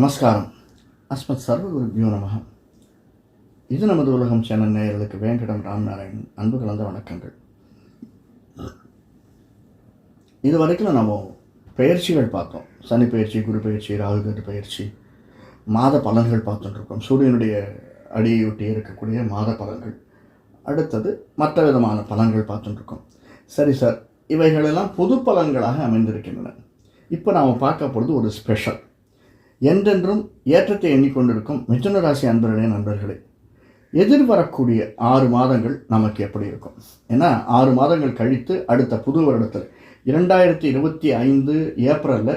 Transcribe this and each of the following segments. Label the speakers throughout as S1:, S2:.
S1: நமஸ்காரம். அஸ்மத் சர்வகுருபியோ நமக இது நமது உலகம் சேனல் நேயர்களுக்கு வேங்கடம் ராம்நாராயணன் அன்பு கலந்த வணக்கங்கள். இது வரைக்கும் நம்ம பயிற்சிகள் பார்த்தோம். சனி பயிற்சி குரு பயிற்சி ராகுகட்டு பயிற்சி மாத பலன்கள் பார்த்துட்டு இருக்கோம். சூரியனுடைய அடியொட்டி இருக்கக்கூடிய மாத பலன்கள். அடுத்தது மற்ற விதமான பலன்கள் பார்த்துட்டுருக்கோம் சரி சார் இவைகளெல்லாம் பொது பலன்களாக அமைந்திருக்கின்றன. இப்போ நாம் பார்க்க போகிறது ஒரு ஸ்பெஷல். என்றென்றும் ஏற்றத்தை எண்ணிக்கொண்டிருக்கும் மிதுன ராசி அன்பர்களே நண்பர்களே எதிர்வரக்கூடிய ஆறு மாதங்கள் நமக்கு எப்படி இருக்கும்? ஏன்னா ஆறு மாதங்கள் கழித்து அடுத்த புது வருடத்தில் இரண்டாயிரத்தி இருபத்தி ஐந்து ஏப்ரலில்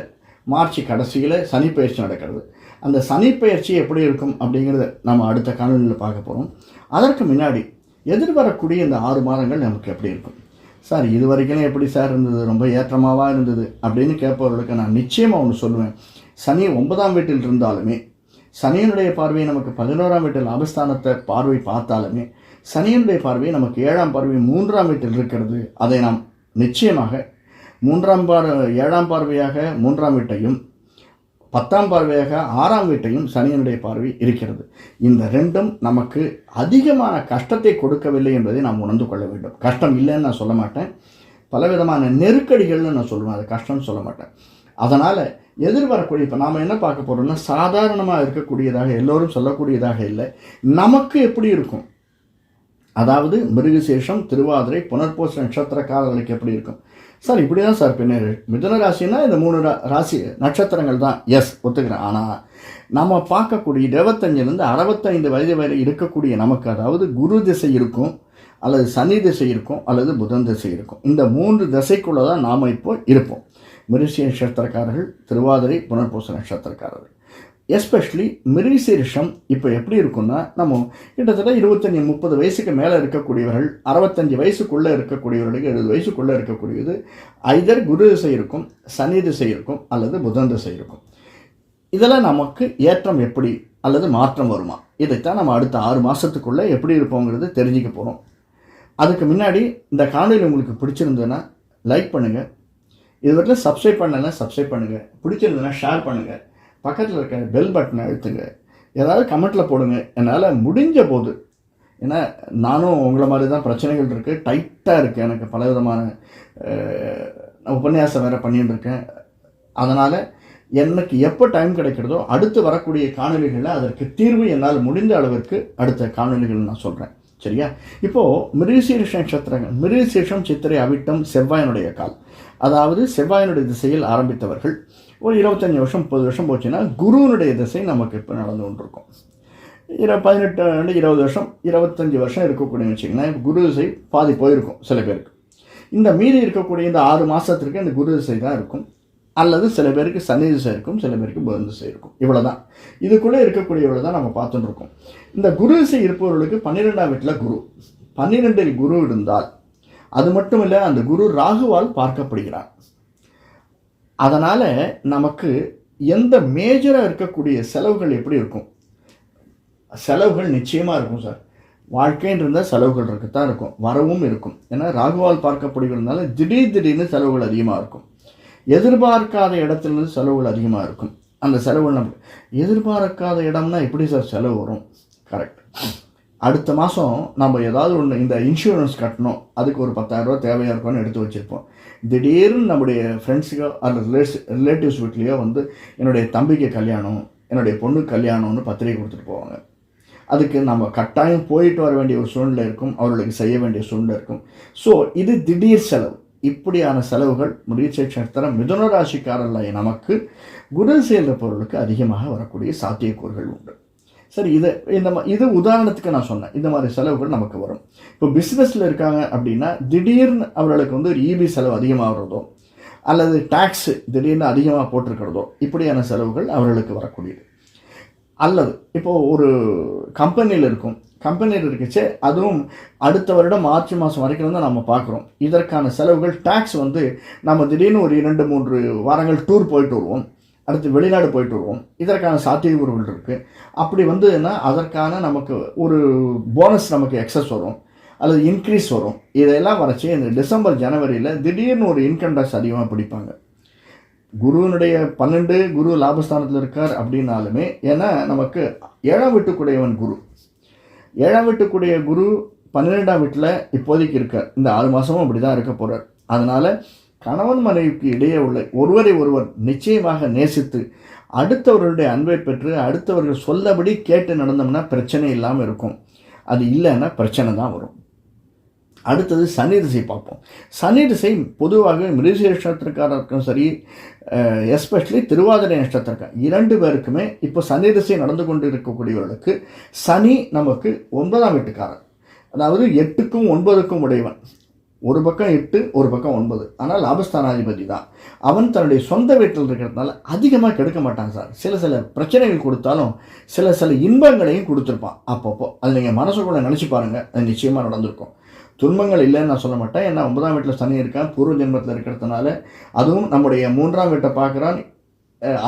S1: மார்ச் கடைசியில் சனிப்பயிற்சி நடக்கிறது. அந்த சனிப்பயிற்சி எப்படி இருக்கும் அப்படிங்கிறத நம்ம அடுத்த காணொலியில் பார்க்க போகிறோம் அதற்கு முன்னாடி எதிர்வரக்கூடிய இந்த ஆறு மாதங்கள் நமக்கு எப்படி இருக்கும்? சார் இது வரைக்கும் எப்படி சார் இருந்தது? ரொம்ப ஏற்றமாவாக இருந்தது? அப்படின்னு கேட்பவர்களுக்கு நான் நிச்சயமாக ஒன்று சொல்லுவேன். சனி ஒன்பதாம் வீட்டில் இருந்தாலுமே சனியனுடைய பார்வை நமக்கு பதினோராம் வீட்டில் லாபஸ்தானத்தை பார்வை பார்த்தாலுமே சனியனுடைய பார்வை நமக்கு ஏழாம் பார்வை மூன்றாம் வீட்டில் இருக்கிறது. அதை நாம் நிச்சயமாக மூன்றாம் பார் ஏழாம் பார்வையாக மூன்றாம் வீட்டையும் பத்தாம் பார்வையாக ஆறாம் வீட்டையும் சனியனுடைய பார்வை இருக்கிறது. இந்த ரெண்டும் நமக்கு அதிகமான கஷ்டத்தை கொடுக்கவில்லை என்பதை நாம் உணர்ந்து கொள்ள வேண்டும். கஷ்டம் இல்லைன்னு நான் சொல்ல மாட்டேன். பலவிதமான நெருக்கடிகள்னு நான் சொல்லுவேன். அது கஷ்டம்னு சொல்ல மாட்டேன். அதனால் எதிர்வரக்கூடிய இப்போ நாம் என்ன பார்க்க போகிறோம்னா சாதாரணமாக இருக்கக்கூடியதாக எல்லோரும் சொல்லக்கூடியதாக இல்லை. நமக்கு எப்படி இருக்கும்? அதாவது மிருகசேஷம் திருவாதிரை புனர்பூச நட்சத்திரக்காரர்களுக்கு எப்படி இருக்கும்? சார் இப்படி தான் சார் பின்னர் மிதுன ராசினா இந்த மூணு ரா ராசி நட்சத்திரங்கள் தான். எஸ் ஒத்துக்கிறேன். ஆனால் நம்ம பார்க்கக்கூடிய இருபத்தஞ்சிலேருந்து அறுபத்தைந்து வயது வரை இருக்கக்கூடிய நமக்கு அதாவது குரு திசை இருக்கும் அல்லது சனி திசை இருக்கும் அல்லது புதன் திசை இருக்கும். இந்த மூன்று திசைக்குள்ளே தான் நாம் இப்போ இருப்போம். மிருசிய நட்சத்திரக்காரர்கள் திருவாதிரை புனர்பூச நட்சத்திரக்காரர்கள். எஸ்பெஷலி மிருசீரிஷம் இப்போ எப்படி இருக்குன்னா நம்ம கிட்டத்தட்ட இருபத்தஞ்சி முப்பது வயசுக்கு மேலே இருக்கக்கூடியவர்கள் அறுபத்தஞ்சு வயசுக்குள்ளே இருக்கக்கூடியவர்களுக்கு எழுபது வயசுக்குள்ளே இருக்கக்கூடியது ஐதர் குரு திசை இருக்கும் சனி திசை இருக்கும் அல்லது புதன் திசை இருக்கும். இதெல்லாம் நமக்கு ஏற்றம் எப்படி அல்லது மாற்றம் வருமா? இதைத்தான் நம்ம அடுத்த ஆறு மாதத்துக்குள்ளே எப்படி இருப்போங்கிறது தெரிஞ்சுக்க போகிறோம் அதுக்கு முன்னாடி இந்த காணொலி உங்களுக்கு பிடிச்சிருந்ததுன்னா லைக் பண்ணுங்கள் இது வரைக்கும் சப்ஸ்கிரைப் பண்ணலன்னா சப்ஸ்கிரைப் பண்ணுங்கள் பிடிச்சிருந்ததுன்னா ஷேர் பண்ணுங்கள் பக்கத்தில் இருக்க பெல் பட்டனை அழுத்துங்க. ஏதாவது கமெண்ட்டில் போடுங்க. என்னால் முடிஞ்ச போது ஏன்னா நானும் உங்களை மாதிரி தான் பிரச்சனைகள் இருக்குது டைட்டாக இருக்குது எனக்கு பல விதமான உபன்யாசம் வேறு பண்ணிகிட்டு இருக்கேன். அதனால் எனக்கு எப்போ டைம் கிடைக்கிறதோ அடுத்து வரக்கூடிய காணொலிகளில் அதற்கு தீர்வு என்னால் முடிந்த அளவிற்கு அடுத்த காணொலிகள் நான் சொல்கிறேன் சரியா? இப்போது மிருசீரிஷ நட்சத்திரங்கள் மிருசீஷம் சித்திரை அவிட்டம் செவ்வாயினுடைய கால். அதாவது செவ்வாயினுடைய திசையில் ஆரம்பித்தவர்கள். ஒரு இருபத்தஞ்சி வருஷம் முப்பது வருஷம் போச்சுன்னா குருவனுடைய திசை நமக்கு இப்போ நடந்து கொண்டிருக்கும். இரு பதினெட்டு இருபது வருஷம் இருபத்தஞ்சி வருஷம் இருக்கக்கூடிய வச்சிங்கன்னா குரு திசை பாதி போயிருக்கும் சில பேருக்கு. இந்த மீதி இருக்கக்கூடிய இந்த ஆறு மாதத்திற்கு இந்த குரு திசை தான் இருக்கும். அல்லது சில பேருக்கு சனி திசை இருக்கும் சில பேருக்கு புதன் திசை இருக்கும். இவ்வளோ தான் இதுக்குள்ளே இருக்கக்கூடியவளை தான் நம்ம பார்த்துட்டு இருக்கோம். இந்த குரு திசை இருப்பவர்களுக்கு பன்னிரெண்டாம் வீட்டில் குரு. பன்னிரெண்டில் குரு இருந்தால் அது மட்டும் இல்லை அந்த குரு ராகுவால் பார்க்கப்படுகிறார். அதனால் நமக்கு எந்த மேஜராக இருக்கக்கூடிய செலவுகள் எப்படி இருக்கும்? செலவுகள் நிச்சயமாக இருக்கும் சார். வாழ்க்கைன்னு இருந்தால் செலவுகள் இருக்கத்தான் இருக்கும். வரவும் இருக்கும். ஏன்னா ராகுவால் பார்க்கப்படுகிறதுனால திடீர் திடீர்னு செலவுகள் அதிகமாக இருக்கும். எதிர்பார்க்காத இடத்துலேருந்து செலவுகள் அதிகமாக இருக்கும். அந்த செலவுகள் நம்ம எதிர்பார்க்காத இடம்னா எப்படி சார் செலவு வரும்? கரெக்ட் அடுத்த மாதம் நம்ம ஏதாவது ஒன்று இந்த இன்சூரன்ஸ் கட்டணும். அதுக்கு ஒரு பத்தாயிரரூபா தேவையாக இருக்கும்னு எடுத்து வச்சுருப்போம். திடீர்னு நம்முடைய ஃப்ரெண்ட்ஸுக்கோ அல்லது ரிலேஸ் ரிலேட்டிவ்ஸ் வீட்லேயோ வந்து என்னுடைய தம்பிக்கு கல்யாணம் என்னுடைய பொண்ணுக்கு கல்யாணம்னு பத்திரிகை கொடுத்துட்டு போவாங்க. அதுக்கு நம்ம கட்டாயம் போயிட்டு வர வேண்டிய ஒரு சூழ்நிலை இருக்கும். அவர்களுக்கு செய்ய வேண்டிய சூழ்நிலை இருக்கும். ஸோ இது திடீர் செலவு. இப்படியான செலவுகள் முடிச்ச நட்சத்திரம் மிதுன ராசிக்காரர்களாய நமக்கு குரு சேர்ந்த பொருளுக்கு அதிகமாக வரக்கூடிய சாத்தியக்கூறுகள் உண்டு. சரி இது இந்த இது உதாரணத்துக்கு நான் சொன்னேன். இந்த மாதிரி செலவுகள் நமக்கு வரும். இப்போ பிஸ்னஸில் இருக்காங்க அப்படின்னா திடீர்னு அவர்களுக்கு வந்து ஒரு இபி செலவு அதிகமாகிறதோ அல்லது டேக்ஸு திடீர்னு அதிகமாக போட்டிருக்கிறதோ இப்படியான செலவுகள் அவர்களுக்கு வரக்கூடியது. அல்லது இப்போது ஒரு கம்பெனியில் இருக்கும். கம்பெனியில் இருக்குச்சு அதுவும் அடுத்த வருடம் மார்ச் மாதம் வரைக்கும் தான் நம்ம பார்க்குறோம். இதற்கான செலவுகள் டேக்ஸ் வந்து நம்ம திடீர்னு ஒரு இரண்டு மூன்று வாரங்கள் டூர் போயிட்டு வருவோம். அடுத்து வெளிநாடு போயிட்டு வருவோம். இதற்கான சாத்தியக்கூறுகள் இருக்குது அப்படி வந்துன்னா அதற்கான நமக்கு ஒரு போனஸ் நமக்கு எக்ஸஸ் வரும். அல்லது இன்க்ரீஸ் வரும். இதெல்லாம் வரைச்சி இந்த டிசம்பர் ஜனவரியில் திடீர்னு ஒரு இன்கம் டேக்ஸ் அதிகமாக பிடிப்பாங்க. குருவினுடைய பன்னெண்டு குரு லாபஸ்தானத்தில் இருக்கார் அப்படின்னாலுமே ஏன்னா நமக்கு ஏழாம் வீட்டுக்குடையவன் குரு. ஏழாம் வீட்டுக்குடைய குரு பன்னிரெண்டாம் வீட்டில் இப்போதைக்கு இருக்கார். இந்த ஆறு மாதமும் அப்படி தான் இருக்க போகிறார் அதனால் கணவன் மனைவிக்கு இடையே உள்ள ஒருவரை ஒருவர் நிச்சயமாக நேசித்து அடுத்தவர்களுடைய அன்பை பெற்று அடுத்தவர்கள் சொல்லபடி கேட்டு நடந்தோம்னா பிரச்சனை இல்லாமல் இருக்கும். அது இல்லைன்னா பிரச்சனை தான் வரும். அடுத்தது சனி திசை பார்ப்போம். சனி திசை பொதுவாக மிருக நட்சத்திரக்காரருக்கும் சரி எஸ்பெஷலி திருவாதிரை நட்சத்திரக்கார் இரண்டு பேருக்குமே இப்போ சனி திசை நடந்து கொண்டு இருக்கக்கூடியவர்களுக்கு சனி நமக்கு ஒன்பதாம் வீட்டுக்காரர். அதாவது எட்டுக்கும் ஒன்பதுக்கும் உடையவன். ஒரு பக்கம் எட்டு ஒரு பக்கம் ஒன்பது. ஆனால் லாபஸ்தானாதிபதி தான். அவன் தன்னுடைய சொந்த வீட்டில் இருக்கிறதுனால அதிகமாக கெடுக்க மாட்டான் சார். சில சில பிரச்சனைகள் கொடுத்தாலும் சில சில இன்பங்களையும் கொடுத்துருப்பான். அப்பப்போ. அது நீங்கள் மனசுக்குள்ளே நினச்சி பாருங்கள் அது நிச்சயமாக நடந்திருக்கும். துன்பங்கள் இல்லைன்னு நான் சொல்ல மாட்டேன். ஏன்னா ஒன்பதாம் வீட்டில் சனி இருக்கான். பூர்வ ஜென்மத்தில் இருக்கிறதுனால அதுவும் நம்முடைய மூன்றாம் வீட்டை பார்க்குறான்.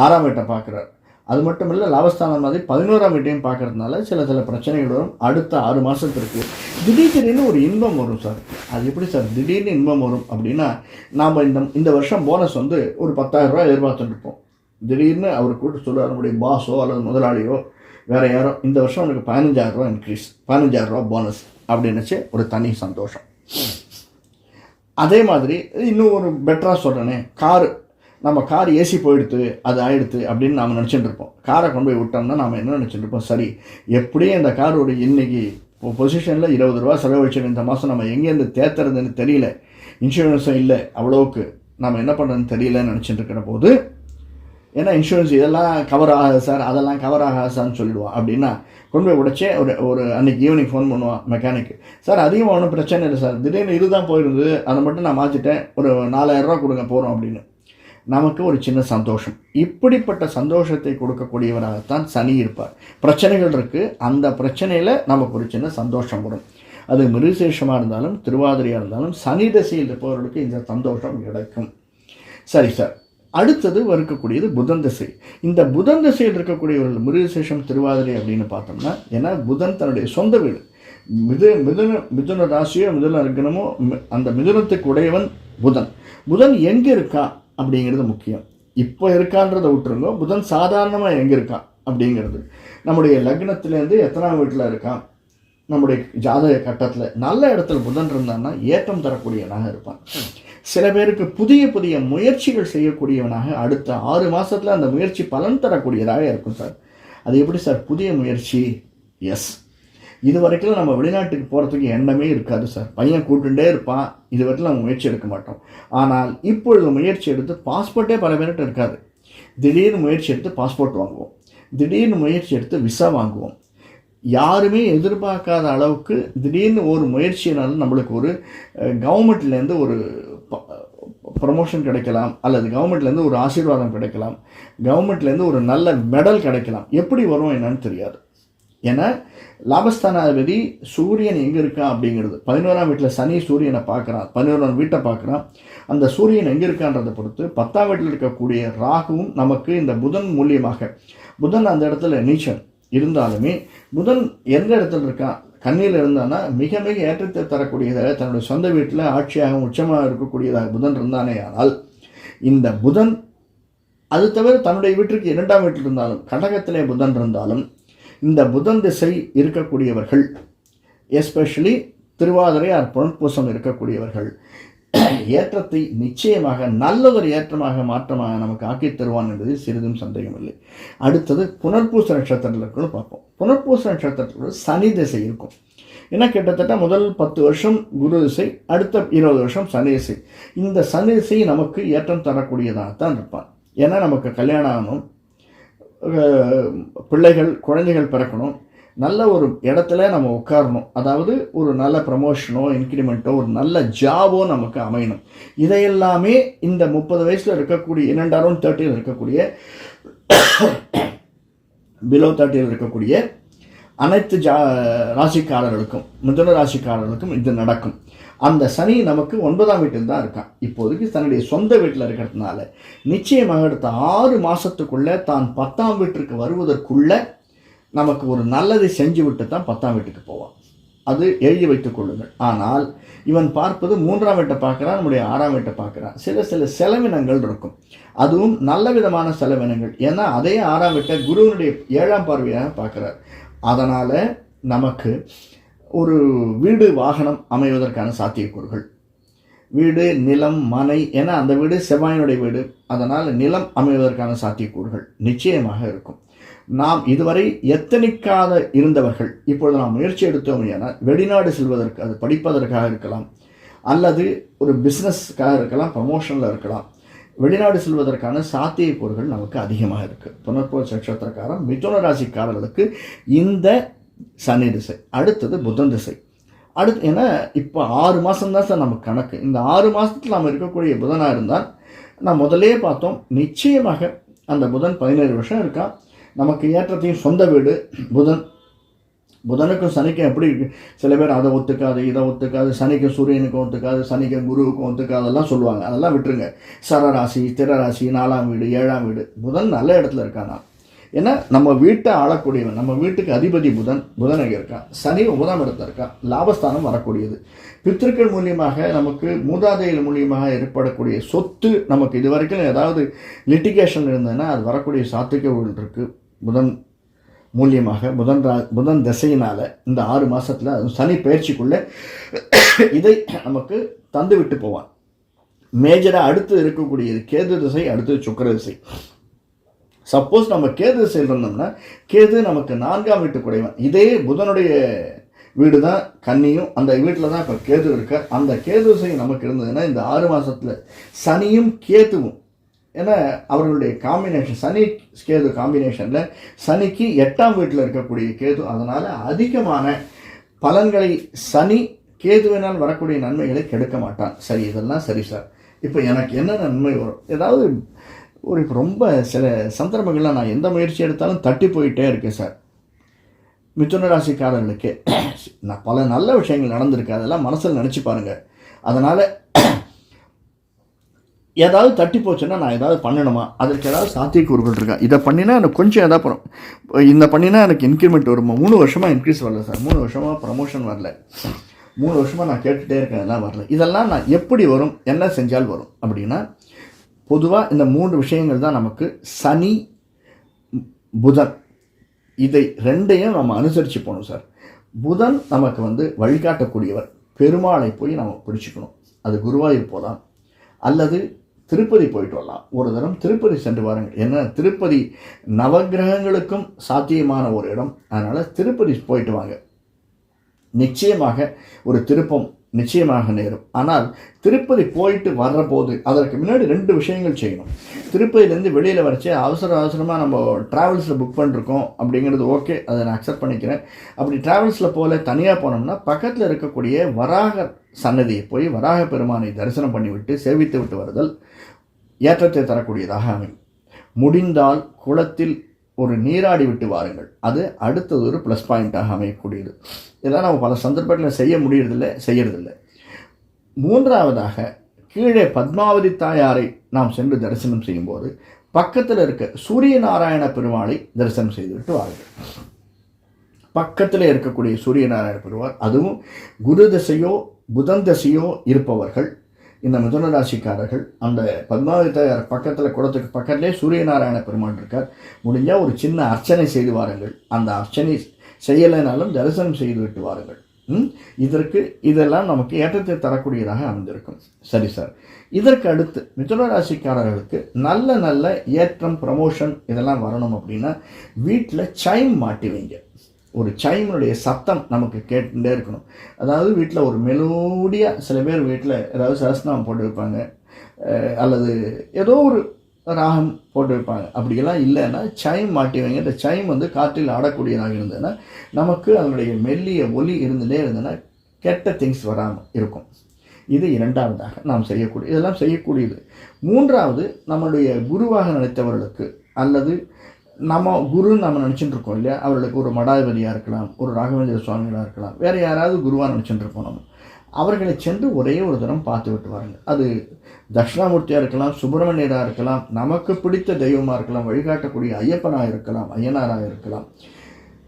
S1: ஆறாம் வீட்டை பார்க்குறார். அது மட்டும் இல்லை லாபஸ்தானம் மாதிரி பதினோராம் வீட்டையும் பார்க்கறதுனால சில சில பிரச்சனைகள் வரும். அடுத்த ஆறு மாதத்திற்கு திடீர்னு ஒரு இன்பம் வரும் சார். அது எப்படி சார்? திடீர்னு இன்பம் வரும் அப்படின்னா நாம் இந்த இந்த வருஷம் போனஸ் வந்து ஒரு பத்தாயிரரூபா எதிர்பார்த்துட்டுருப்போம். திடீர்னு அவர் கூட்டு சொல்லுவார் நம்முடைய பாஸோ அல்லது முதலாளியோ வேறு யாரோ இந்த வருஷம் உனக்கு பதினஞ்சாயிரரூபா இன்க்ரீஸ் பதினஞ்சாயிரரூபா போனஸ் அப்படின்னுச்சு ஒரு தனி சந்தோஷம். அதே மாதிரி இன்னும் ஒரு பெட்டராக சொல்கிறேனே காரு. நம்ம கார் ஏசி போயிடுத்து அது ஆயிடுத்து அப்படின்னு நாம் நினச்சிட்டு இருப்போம். காரை கொண்டு போய் விட்டோம்னா நாம் என்ன நினச்சிட்டு இருப்போம்? சரி எப்படியும் இந்த கார் ஒரு இன்னைக்கு பொசிஷனில் இருபது ரூபா செலவழிச்சு இந்த மாதம் நம்ம எங்கேருந்து தேத்துறதுன்னு தெரியல. இன்சூரன்ஸும் இல்லை அவ்வளோவுக்கு. நம்ம என்ன பண்ணுறதுன்னு தெரியலன்னு நினச்சிட்டு இருக்கிற போது ஏன்னா இன்சூரன்ஸ் இதெல்லாம் கவர் ஆகாது சார் அதெல்லாம் கவர் ஆகாது சார்னு சொல்லிடுவான் அப்படின்னா கொண்டு போய் உடச்சே ஒரு ஒரு அன்றைக்கி ஈவினிங் ஃபோன் பண்ணுவான் மெக்கானிக் சார் அதிகமாக ஒன்றும் பிரச்சனை இல்லை சார் திடீர்னு இதுதான் போயிருந்தது. அதை மட்டும் நான் மாற்றிட்டேன் ஒரு நாலாயிரரூவா கொடுங்க போகிறோம் அப்படின்னு. நமக்கு ஒரு சின்ன சந்தோஷம். இப்படிப்பட்ட சந்தோஷத்தை கொடுக்கக்கூடியவராகத்தான் சனி இருப்பார். பிரச்சனைகள் இருக்குது அந்த பிரச்சனையில் நமக்கு ஒரு சின்ன சந்தோஷம் வரும். அது மிருசேஷமாக இருந்தாலும் திருவாதிரையாக இருந்தாலும் சனி திசையில் இருப்பவர்களுக்கு இந்த சந்தோஷம் கிடைக்கும். சரி சார். அடுத்தது இருக்கக்கூடியது புதன் திசை. இந்த புதன் திசையில் இருக்கக்கூடியவர்கள் மிருகசேஷம் திருவாதிரை அப்படின்னு பார்த்தோம்னா ஏன்னா புதன் தன்னுடைய சொந்த வீடு. மிது மிதுன மிதுன ராசியோ மிதுன லக்னமோ மி- அந்த மிதுனத்துக்கு உடையவன் புதன். புதன் எங்கே இருக்கா? அப்படிங்கிறது முக்கியம். இப்போ இருக்கான்றதை விட்டுருங்க. புதன் சாதாரணமாக எங்கே இருக்கான் அப்படிங்கிறது. நம்முடைய லக்னத்துலேருந்து எத்தனாம் வீட்டில் இருக்கான்? நம்முடைய ஜாதக கட்டத்தில் நல்ல இடத்துல புதன் இருந்தான்னா ஏற்றம் தரக்கூடியவனாக இருப்பான். சில பேருக்கு புதிய புதிய முயற்சிகள் செய்யக்கூடியவனாக அடுத்த ஆறு மாதத்தில் அந்த முயற்சி பலன் தரக்கூடியதாக இருக்கும் சார். அது எப்படி சார்? புதிய முயற்சி. எஸ் இது வரைக்கும் நம்ம வெளிநாட்டுக்கு போகிறதுக்கு எண்ணமே இருக்காது சார் பையன் கூட்டுண்டே இருப்பான். இது வரைக்கும் நம்ம முயற்சி எடுக்க மாட்டோம். ஆனால் இப்பொழுது முயற்சி எடுத்து பாஸ்போர்ட்டே பல பேர்கிட்ட இருக்காது. திடீர்னு முயற்சி எடுத்து பாஸ்போர்ட் வாங்குவோம். திடீர்னு முயற்சி எடுத்து விசா வாங்குவோம். யாருமே எதிர்பார்க்காத அளவுக்கு திடீர்னு ஒரு முயற்சியினால நம்மளுக்கு ஒரு கவர்மெண்ட்லேருந்து ஒரு ப்ரமோஷன் கிடைக்கலாம். அல்லது கவர்மெண்ட்லேருந்து ஒரு ஆசீர்வாதம் கிடைக்கலாம். கவர்மெண்ட்லேருந்து ஒரு நல்ல மெடல் கிடைக்கலாம். எப்படி வரும் என்னன்னு தெரியாது. ஏன்னா லாபஸ்தானாதிபதி சூரியன் எங்கே இருக்கான் அப்படிங்கிறது. பதினோராம் வீட்டில் சனி சூரியனை பார்க்குறான் பதினோராம் வீட்டை பார்க்குறான் அந்த சூரியன் எங்கே இருக்கான்றதை பொறுத்து பத்தாம் வீட்டில் இருக்கக்கூடிய ராகுவும் நமக்கு இந்த புதன் மூலியமாக புதன் அந்த இடத்துல நீச்சல் இருந்தாலுமே புதன் எந்த இடத்துல இருக்கான் கண்ணியில் இருந்தானா மிக மிக ஏற்றத்தை தரக்கூடியதாக தன்னுடைய சொந்த வீட்டில் ஆட்சியாகவும் உச்சமாக இருக்கக்கூடியதாக புதன் இருந்தானே ஆனால் இந்த புதன் அது தவிர தன்னுடைய வீட்டிற்கு இரண்டாம் வீட்டில் இருந்தாலும் கடகத்திலே புதன் இருந்தாலும் இந்த புதன் திசை இருக்கக்கூடியவர்கள் எஸ்பெஷலி திருவாதிரை ஆர் புனர்பூசம் இருக்கக்கூடியவர்கள். ஏற்றத்தை நிச்சயமாக நல்லதொரு ஏற்றமாக மாற்றமாக நமக்கு ஆக்கி தருவான் என்பதில் சிறிதும் சந்தேகம் இல்லை அடுத்தது புனர்பூச நட்சத்திரத்தில் இருக்கணும் பார்ப்போம். புனர்பூச நட்சத்திரத்தில் சனி திசை இருக்கும். ஏன்னா கிட்டத்தட்ட முதல் பத்து வருஷம் குரு திசை அடுத்த இருபது வருஷம் சனி திசை. இந்த சனி திசை நமக்கு ஏற்றம் தரக்கூடியதாகத்தான் இருப்பான். ஏன்னா நமக்கு கல்யாணம் ஆகணும் பிள்ளைகள் குழந்தைகள் பிறக்கணும். நல்ல ஒரு இடத்துல நம்ம உட்காரணும். அதாவது ஒரு நல்ல ப்ரமோஷனோ இன்க்ரிமெண்ட்டோ ஒரு நல்ல ஜாபோ நமக்கு அமையணும். இதையெல்லாமே இந்த முப்பது வயசில் இருக்கக்கூடிய இரண்டாயிரம் தேர்ட்டியில் இருக்கக்கூடிய பிலோ தேர்ட்டியில் இருக்கக்கூடிய அனைத்து ஜா ராசிக்காரர்களுக்கும் மிதுன ராசிக்காரர்களுக்கும் இது நடக்கும். அந்த சனி நமக்கு ஒன்பதாம் வீட்டில் தான் இருக்கான். இப்போதைக்கு தன்னுடைய சொந்த வீட்டில் இருக்கிறதுனால நிச்சயமாக அடுத்த ஆறு மாதத்துக்குள்ளே தான் பத்தாம் வீட்டிற்கு வருவதற்குள்ளே நமக்கு ஒரு நல்லதை செஞ்சு விட்டு தான் பத்தாம் வீட்டுக்கு போவான். அது எழுதி வைத்துக் கொள்ளுங்கள். ஆனால் இவன் பார்ப்பது மூன்றாம் வீட்டை பார்க்குறான் நம்முடைய ஆறாம் வீட்டை பார்க்குறான். சில சில செலவினங்கள் இருக்கும். அதுவும் நல்ல விதமான செலவினங்கள். ஏன்னா அதே ஆறாம் வீட்டை குருவினுடைய ஏழாம் பார்வையாக பார்க்குறார். அதனால் நமக்கு ஒரு வீடு வாகனம் அமைவதற்கான சாத்தியக்கூறுகள். வீடு நிலம் மனை ஏன்னா அந்த வீடு செவ்வாயினுடைய வீடு. அதனால் நிலம் அமைவதற்கான சாத்தியக்கூறுகள் நிச்சயமாக இருக்கும். நாம் இதுவரை எத்தனிக்காத இருந்தவர்கள் இப்பொழுது நாம் முயற்சி எடுத்தோம் என வெளிநாடு செல்வதற்கு அது படிப்பதற்காக இருக்கலாம் அல்லது ஒரு பிஸ்னஸ்க்காக இருக்கலாம் ப்ரமோஷனில் இருக்கலாம் வெளிநாடு செல்வதற்கான சாத்தியக்கூறுகள் நமக்கு அதிகமாக இருக்குது புனர்போர் நட்சத்திரக்காரன் மிதுன ராசிக்காரர்களுக்கு இந்த சனி திசை அடுத்தது புதன் திசை. அடுத்து ஏன்னா இப்போ ஆறு மாதம்தான் சார் நமக்கு கணக்கு. இந்த ஆறு மாதத்தில் நாம் இருக்கக்கூடிய புதனாக இருந்தால் நான் முதலே பார்த்தோம் நிச்சயமாக அந்த புதன் பதினேழு வருஷம் இருக்கா. நமக்கு ஏற்றத்தையும் சொந்த வீடு புதன். புதனுக்கும் சனிக்கும் எப்படி இருக்கு? சில பேர் அதை ஒத்துக்காது இதை ஒத்துக்காது சனிக்கு சூரியனுக்கும் ஒத்துக்காது சனிக்கு குருவுக்கும் ஒத்துக்காது அதெல்லாம் சொல்லுவாங்க. அதெல்லாம் விட்டுருங்க. சரராசி திரராசி நாலாம் வீடு ஏழாம் வீடு. புதன் நல்ல இடத்துல இருக்கானா ஏன்னா நம்ம வீட்டை ஆளக்கூடியவன் நம்ம வீட்டுக்கு அதிபதி புதன் புதனாக இருக்கான். சனி ஒன்பதாம் இடத்துல இருக்கான். லாபஸ்தானம் வரக்கூடியது. பித்திருக்கள் மூலியமாக நமக்கு மூதாதையில் மூலியமாக ஏற்படக்கூடிய சொத்து நமக்கு இது வரைக்கும் ஏதாவது லிட்டிகேஷன் இருந்ததுன்னா அது வரக்கூடிய சாத்தியங்கள் இருக்குது புதன் மூலியமாக புதன் ரா புதன் திசையினால் இந்த ஆறு மாதத்தில் அதுவும் சனி பயிற்சிக்குள்ளே இதை நமக்கு தந்து விட்டு போவான். மேஜராக அடுத்து இருக்கக்கூடியது கேது திசை அடுத்தது சுக்கர திசை. சப்போஸ் நம்ம கேது திசையில் கேது நமக்கு நான்காம் வீட்டு குடைவன் இதே புதனுடைய வீடு தான் கன்னியும் அந்த வீட்டில் தான் இப்போ கேது இருக்கார். அந்த கேது திசை நமக்கு இருந்ததுன்னா இந்த ஆறு மாதத்தில் சனியும் கேதுவும். ஏன்னா அவர்களுடைய காம்பினேஷன் சனி கேது காம்பினேஷனில் சனிக்கு எட்டாம் வீட்டில் இருக்கக்கூடிய கேது அதனால் அதிகமான பலன்களை சனி கேதுவினால் வரக்கூடிய நன்மைகளை கெடுக்க மாட்டான். சரி இதெல்லாம் சரி சார். இப்போ எனக்கு என்ன நன்மை வரும்? ஏதாவது ஒரு ரொம்ப சில சந்தர்ப்பங்களில் நான் எந்த முயற்சி எடுத்தாலும் தட்டி போயிட்டே இருக்கேன் சார். மிதுன ராசிக்காரர்களுக்கு நான் பல நல்ல விஷயங்கள் நடந்திருக்கு அதெல்லாம் மனசில் நினச்சி பாருங்கள் அதனால் ஏதாவது தட்டி போச்சுன்னா நான் ஏதாவது பண்ணணுமா? அதற்கு ஏதாவது சாத்தியக்கூறுகள் இருக்கா? இதை பண்ணினா எனக்கு கொஞ்சம் எதாவது பண்ணும் இந்த பண்ணினா எனக்கு இன்க்ரிமெண்ட் வருமா மூணு வருஷமாக இன்க்ரீஸ் வரல சார். மூணு வருஷமாக ப்ரமோஷன் வரல. மூணு வருஷமாக நான் கேட்டுகிட்டே இருக்கேன் அதெல்லாம் வரல. இதெல்லாம் நான் எப்படி வரும்? என்ன செஞ்சால் வரும்? அப்படின்னா பொதுவாக இந்த மூன்று விஷயங்கள் தான் நமக்கு சனி புதன். இதை ரெண்டையும் நம்ம அனுசரித்து போகணும் சார். புதன் நமக்கு வந்து வழிகாட்டக்கூடியவர். பெருமாளை போய் நம்ம பிடிச்சிக்கணும். அது குருவாயூர் போகலாம். அல்லது திருப்பதி போயிட்டு வரலாம். ஒரு தரம் திருப்பதி சென்று வாருங்கள். ஏன்னா திருப்பதி நவகிரகங்களுக்கும் சாத்தியமான ஒரு இடம். அதனால் திருப்பதி போயிட்டு வாங்க. நிச்சயமாக ஒரு திருப்பம் நிச்சயமாக நேரும். ஆனால் திருப்பதி போயிட்டு வர்றபோது அதற்கு முன்னாடி ரெண்டு விஷயங்கள் செய்யணும். திருப்பதியிலேருந்து வெளியில் வரைச்சே அவசர அவசரமாக நம்ம ட்ராவல்ஸில் புக் பண்ணிருக்கோம் அப்படிங்கிறது ஓகே அதை நான் அக்செப்ட் பண்ணிக்கிறேன். அப்படி ட்ராவல்ஸில் போல தனியாக போனோம்னா பக்கத்தில் இருக்கக்கூடிய வராக சன்னதியை போய் வராக பெருமானை தரிசனம் பண்ணிவிட்டு சேவித்து விட்டு வருதல் ஏற்றத்தை தரக்கூடியதாக அமையும். முடிந்தால் குளத்தில் ஒரு நீராடி விட்டு வாருங்கள். அது அடுத்தது ஒரு ப்ளஸ் பாயிண்ட்டாக அமையக்கூடியது. இதெல்லாம் நம்ம பல சந்தர்ப்பங்களில் செய்ய முடியறதில்லை செய்யறதில்லை. மூன்றாவதாக கீழே பத்மாவதி தாயாரை நாம் சென்று தரிசனம் செய்யும்போது பக்கத்தில் இருக்க சூரிய நாராயண பெருமாளை தரிசனம் செய்துவிட்டு வாருங்கள். பக்கத்தில் இருக்கக்கூடிய சூரிய நாராயண பெருமாள் அதுவும் குரு தசையோ புதன் தசையோ இருப்பவர்கள் இந்த மிதுன ராசிக்காரர்கள் அந்த பத்மாவதி பக்கத்தில் குளத்துக்கு பக்கத்திலே சூரியநாராயண பெருமான் இருக்கார். முடிஞ்சால் ஒரு சின்ன அர்ச்சனை செய்து வாருங்கள். அந்த அர்ச்சனை செய்யலைனாலும் தரிசனம் செய்து விட்டு வாருங்கள். இதற்கு இதெல்லாம் நமக்கு ஏற்றத்தை தரக்கூடியதாக அமைந்திருக்கும். சரி சார். இதற்கு அடுத்து மிதுன ராசிக்காரர்களுக்கு நல்ல நல்ல ஏற்றம் ப்ரமோஷன் இதெல்லாம் வரணும் அப்படின்னா வீட்டில் சைம் மாட்டி வைங்க. ஒரு சைமினுடைய சத்தம் நமக்கு கேட்டுகிட்டே இருக்கணும். அதாவது வீட்டில் ஒரு மெலோடியாக சில பேர் வீட்டில் ஏதாவது சரஸ்நாமம் போட்டு வைப்பாங்க. அல்லது ஏதோ ஒரு ராகம் போட்டு வைப்பாங்க. அப்படியெல்லாம் இல்லைன்னா சைம் மாட்டி வைங்க. இந்த சைம் வந்து காற்றில் ஆடக்கூடியதாக இருந்ததுன்னா நமக்கு அதனுடைய மெல்லிய ஒலி இருந்துகிட்டே இருந்ததுன்னா கெட்ட திங்ஸ் வராமல் இருக்கும். இது இரண்டாவதாக நாம் செய்யக்கூடிய இதெல்லாம் செய்யக்கூடியது. மூன்றாவது நம்மளுடைய குருவாக நினைத்தவர்களுக்கு அல்லது நம்ம குருன்னு நம்ம நினச்சிட்டு இருக்கோம் இல்லையா? அவர்களுக்கு ஒரு மடாதிபதியாக இருக்கலாம் ஒரு ராகவேந்திர சுவாமிகளாக இருக்கலாம் வேறு யாராவது குருவாக நினச்சிட்டு இருக்கோம் நம்ம. அவர்களை சென்று ஒரே ஒரு தரம் பார்த்து விட்டு வாருங்க அது தட்சிணாமூர்த்தியாக இருக்கலாம் சுப்பிரமணியராக இருக்கலாம் நமக்கு பிடித்த தெய்வமாக இருக்கலாம் வழிகாட்டக்கூடிய ஐயப்பனாக இருக்கலாம் ஐயனாராக இருக்கலாம்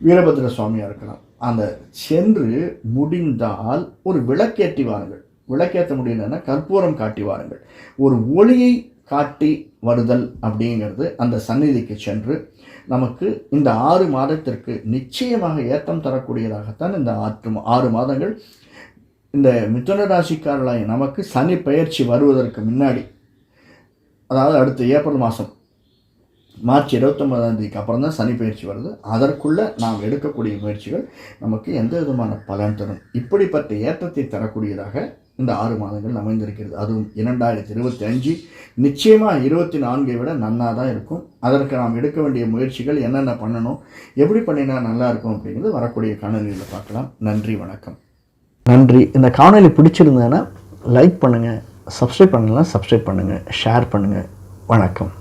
S1: வீரபத்ர சுவாமியாக இருக்கலாம். அந்த சென்று முடிந்தால் ஒரு விளக்கேற்றி வாருங்கள். விளக்கேற்ற முடியலன்னா கற்பூரம் காட்டி வாருங்கள். ஒரு ஒளியை காட்டி வருதல் அப்படிங்கிறது அந்த சந்நிதிக்கு சென்று நமக்கு இந்த ஆறு மாதத்திற்கு நிச்சயமாக ஏற்றம் தரக்கூடியதாகத்தான் இந்த ஆற்று ஆறு மாதங்கள். இந்த மிதுன ராசிக்காரர்களாய் நமக்கு சனி பயிற்சி வருவதற்கு முன்னாடி அதாவது அடுத்த ஏப்ரல் மாதம் மார்ச் இருபத்தொன்பதாம் தேதிக்கு அப்புறம் தான் சனி பயிற்சி வருது. அதற்குள்ளே நாம் எடுக்கக்கூடிய முயற்சிகள் நமக்கு எந்த விதமான பலன் தரும்? இப்படிப்பட்ட ஏற்றத்தை தரக்கூடியதாக இந்த ஆறு மாதங்கள் அமைந்திருக்கிறது. அதுவும் இரண்டாயிரத்தி இருபத்தி அஞ்சு நிச்சயமாக இருபத்தி நான்கை விட நன்னாக தான் இருக்கும். அதற்கு நாம் எடுக்க வேண்டிய முயற்சிகள் என்னென்ன பண்ணணும் எப்படி பண்ணினா நல்லா இருக்கும் அப்படிங்கிறது வரக்கூடிய காணொலியில் பார்க்கலாம். நன்றி வணக்கம். நன்றி. இந்த காணொலி பிடிச்சிருந்தேன்னா லைக் பண்ணுங்கள் சப்ஸ்கிரைப் பண்ணலாம் சப்ஸ்கிரைப் பண்ணுங்கள் ஷேர் பண்ணுங்கள் வணக்கம்.